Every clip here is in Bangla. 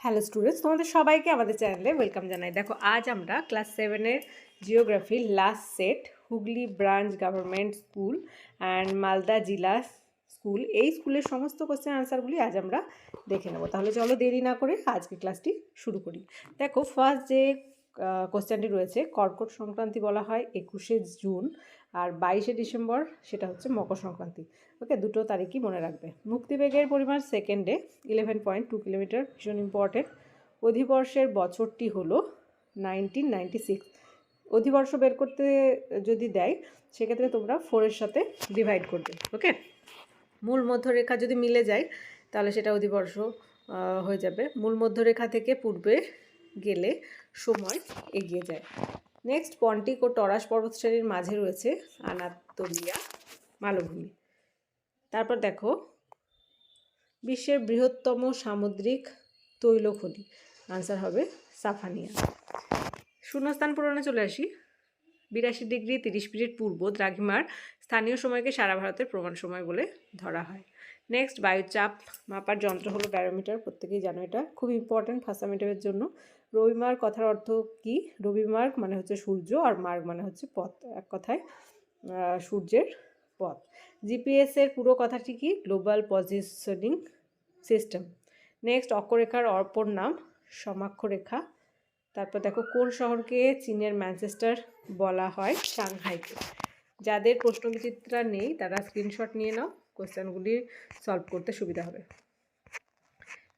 হ্যালো স্টুডেন্টস তোমাদের সবাইকে আমাদের চ্যানেলে ওয়েলকাম জানাই। দেখো, আজ আমরা ক্লাস সেভেনের geography last set Hooghly branch government school and Malda Zilla school এই স্কুলের সমস্ত কোশ্চেন আনসারগুলি আজ আমরা দেখে নেব। তাহলে চলো দেরি না করে আজকে ক্লাসটি শুরু করি। দেখো ফার্স্ট যে কোশ্চেনটি রয়েছে, কর্কট সংক্রান্তি বলা হয় একুশে জুন আর বাইশে ডিসেম্বর সেটা হচ্ছে মকর সংক্রান্তি। ওকে দুটো তারিখই মনে রাখবে। মুক্তিবেগের পরিমাণ সেকেন্ডে ইলেভেন পয়েন্ট টু কিলোমিটার ভীষণ ইম্পর্টেন্ট অধিবর্ষের বছরটি হলো নাইনটিন নাইনটি সিক্স অধিবর্ষ বের করতে যদি দেয়, সেক্ষেত্রে তোমরা ফোরের সাথে ডিভাইড করবে। ওকে মূল মধ্যরেখা যদি মিলে যায়, তাহলে সেটা অধিবর্ষ হয়ে যাবে। মূল মধ্যরেখা থেকে পূর্বে গেলে সময় এগিয়ে যায়। নেক্সট পন্টিক ও টরাস পর্বতশ্রেণীর মাঝে রয়েছে আনাতোলিয়া মালভূমি। তারপর দেখো, বিশ্বের বৃহত্তম সামুদ্রিক তৈলখনি। আনসার হবে সাফানিয়া শূন্যস্থান পূরণে চলে আসি। বিরাশি ডিগ্রি তিরিশ মিনিট পূর্ব দ্রাঘিমার স্থানীয় সময়কে সারা ভারতের প্রমাণ সময় বলে ধরা হয়। নেক্সট বায়ুচাপ মাপার যন্ত্র হলো ব্যারোমিটার প্রত্যেকেই জানো এটা। খুব ইম্পর্ট্যান্ট ফার্স্ট জন্য। রবিমার্গ কথার অর্থ কি? রবিমার্গ মানে হচ্ছে সূর্য আর মার্গ মানে হচ্ছে পথ। এক কথায় সূর্যের পথ। জিপিএস এর পুরো কথাটি কি? গ্লোবাল পজিশনিং সিস্টেম নেক্সট অক্ষরেখার অপর নাম, সমাক্ষরেখা। তারপর দেখো, কোন শহরকে চীনের ম্যানচেস্টার বলা হয়? সাংহাইকে। যাদের প্রশ্নবিচিত্রা নেই, তারা স্ক্রিনশট নিয়ে নাও। কোয়েশ্চেনগুলি সলভ করতে সুবিধা হবে।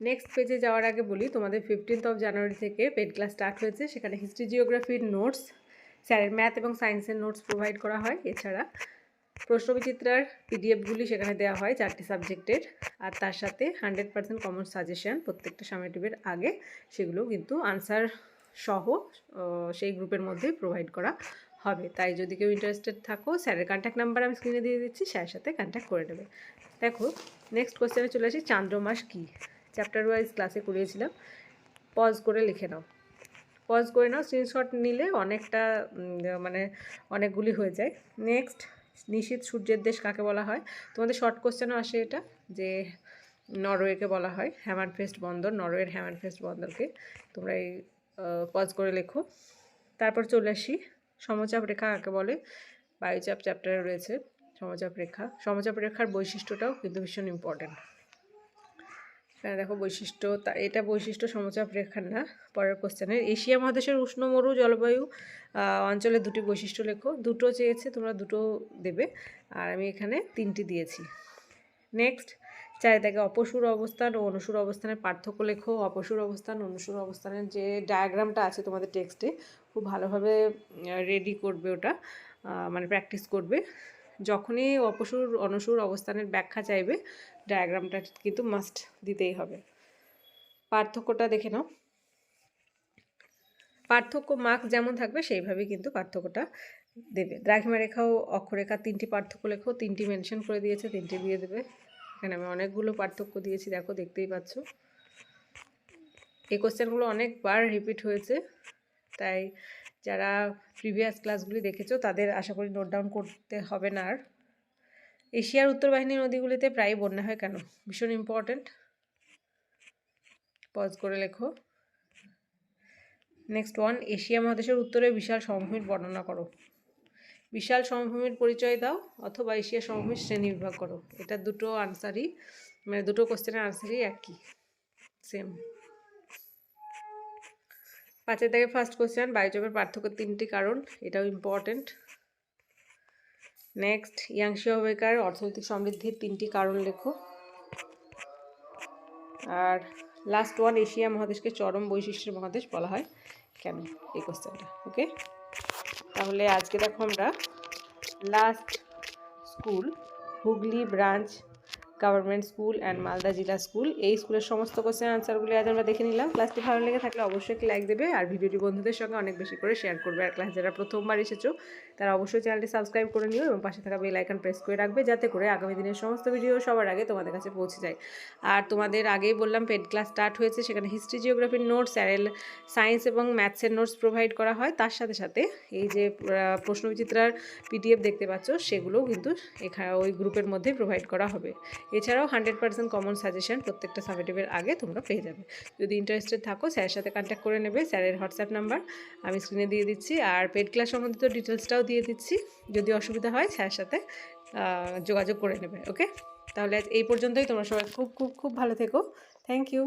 নেক্সট পেজে যাওয়ার আগে বলি, তোমাদের ফিফটিন্থ অফ জানুয়ারি থেকে পেড ক্লাস স্টার্ট হয়েছে। সেখানে হিস্ট্রি জিওগ্রাফির নোটস স্যারের ম্যাথ এবং সায়েন্সের নোটস প্রোভাইড করা হয়। এছাড়া প্রশ্নবিচিত্রার পিডিএফগুলি সেখানে দেওয়া হয় চারটি সাবজেক্টের আর তার সাথে হান্ড্রেড পার্সেন্ট কমন সাজেশন প্রত্যেকটা সামেটিভের আগে সেগুলো কিন্তু আনসার সহ সেই গ্রুপের মধ্যে প্রোভাইড করা হবে। তাই যদি কেউ ইন্টারেস্টেড থাকো স্যারের কন্ট্যাক্ট নাম্বার আমি স্ক্রিনে দিয়ে দিচ্ছি স্যারের সাথে কন্ট্যাক্ট করে নেবে। দেখো নেক্সট কোশ্চেনে চলে আসি, চান্দ্রমাস কী? চ্যাপ্টার ওয়াইজ ক্লাসে করিয়েছিলাম। পজ করে লিখে নাও। পজ করে নাও স্ক্রিনশট নিলে অনেকটা মানে অনেকগুলি হয়ে যায়। নেক্সট নিশীত সূর্যের দেশ কাকে বলা হয়? তোমাদের শর্ট কোশ্চেনও আসে এটা, যে নরওয়েকে বলা হয়। হ্যামারফেস্ট বন্দর, নরওয়ের হ্যামারফেস্ট বন্দরকে। তোমরা এই পজ করে লেখো। তারপর চলে আসি। সমচাপ রেখা কাকে বলে? বায়ুচাপ চ্যাপ্টারে রয়েছে সমচাপ রেখা। সমচাপ রেখার বৈশিষ্ট্যটাও কিন্তু ভীষণ ইম্পর্ট্যান্ট দেখো বৈশিষ্ট্য, তা এটা বৈশিষ্ট্য সমচাপ রেখার না, পরের কোশ্চেনের এশিয়া মহাদেশের উষ্ণ মরু জলবায়ু অঞ্চলে দুটি বৈশিষ্ট্য লেখো। দুটো চেয়েছে, তোমরা দুটো দেবে। আর আমি এখানে তিনটি দিয়েছি। নেক্সট চারিদিকে অপসুর অবস্থান ও অনুসুর অবস্থানের পার্থক্য লেখো। অপসুর অবস্থান, অনুসুর অবস্থানের যে ডায়াগ্রামটা আছে তোমাদের টেক্সটে খুব ভালোভাবে রেডি করবে ওটা মানে প্র্যাকটিস করবে। যখনই অপসুর, অনসুর অবস্থানের ব্যাখ্যা চাইবে ডায়াগ্রামটা কিন্তু মাস্ট দিতেই হবে। পার্থক্যটা দেখে নাও। পার্থক্য মার্ক যেমন থাকবে, সেইভাবেই কিন্তু পার্থক্যটা দেবে। দ্রাঘিমা রেখা ও অক্ষরেখা তিনটি পার্থক্য লেখো, তিনটি মেনশন করে দিয়েছে, তিনটি দিয়ে দেবে। এখানে আমি অনেকগুলো পার্থক্য দিয়েছি, দেখো, দেখতেই পাচ্ছ। এই কোশ্চেনগুলো অনেকবার রিপিট হয়েছে, তাই যারা প্রিভিয়াস ক্লাসগুলি দেখেছ, তাদের আশা করি নোট ডাউন করতে হবে না আর। এশিয়ার উত্তর বাহিনী নদীগুলিতে প্রায় বন্যা হয় কেন? ভীষণ ইম্পর্ট্যান্ট পজ করে লেখো। নেক্সট ওয়ান এশিয়া মহাদেশের উত্তরে বিশাল সমভূমির বর্ণনা করো। বিশাল সমভূমির পরিচয় দাও, অথবা এশিয়া সমভূমির শ্রেণি বিভাগ করো। এটা দুটো আনসারই মানে দুটো কোশ্চেনের আনসারই একই সেম পাঁচের থেকে ফার্স্ট কোশ্চেন বায়ুচাপের পার্থক্য তিনটি কারণ, এটাও ইম্পর্ট্যান্ট নেক্সট ইয়াংশি অবেকার অর্থনৈতিক সমৃদ্ধির তিনটি কারণ লেখো। আর লাস্ট ওয়ান এশিয়া মহাদেশকে চরম বৈশিষ্ট্যের মহাদেশ বলা হয়। কেন? এই কোশ্চেনটা ওকে তাহলে আজকে দেখো আমরা last school Hooghly branch government school and Malda Zilla school এই স্কুলের সমস্ত কোশ্চেন আনসারগুলি আজ আমরা দেখে নিলাম। ক্লাসটি ভালো লেগে থাকলে অবশ্যই একটি লাইক দেবে আর ভিডিওটি বন্ধুদের সঙ্গে অনেক বেশি করে শেয়ার করবে। আর ক্লাস যারা প্রথমবার এসেছ তারা অবশ্যই চ্যানেলটি সাবস্ক্রাইব করে নিও এবং পাশে থাকা বেল আইকন প্রেস করে রাখবে যাতে করে আগামী দিনের সমস্ত ভিডিও সবার আগে তোমাদের কাছে পৌঁছে যায়। আর তোমাদের আগেই বললাম পেড ক্লাস স্টার্ট হয়েছে। সেখানে হিস্ট্রি জিওগ্রাফির নোটস অ্যারেল সায়েন্স এবং ম্যাথসের নোটস প্রোভাইড করা হয়। তার সাথে সাথে এই যে প্রশ্নবিচিত্রার পিডিএফ দেখতে পাচ্ছ সেগুলোও কিন্তু এখানে ওই গ্রুপের মধ্যে প্রোভাইড করা হবে। এছাড়াও হান্ড্রেড পার্সেন্ট কমন সাজেশন প্রত্যেকটা সাবজেক্টের আগে তোমরা পেয়ে যাবে। যদি ইন্টারেস্টেড থাকো, স্যারের সাথে কন্ট্যাক্ট করে নেবে, স্যারের হোয়াটসঅ্যাপ নাম্বার আমি স্ক্রিনে দিয়ে দিচ্ছি, আর পেড ক্লাস সম্বন্ধিত ডিটেলসটাও দিয়ে দিচ্ছি। যদি অসুবিধা হয়, স্যারের সাথে যোগাযোগ করে নেবে ওকে তাহলে এই পর্যন্তই। তোমরা সবাই খুব খুব খুব ভালো থেকো। Thank you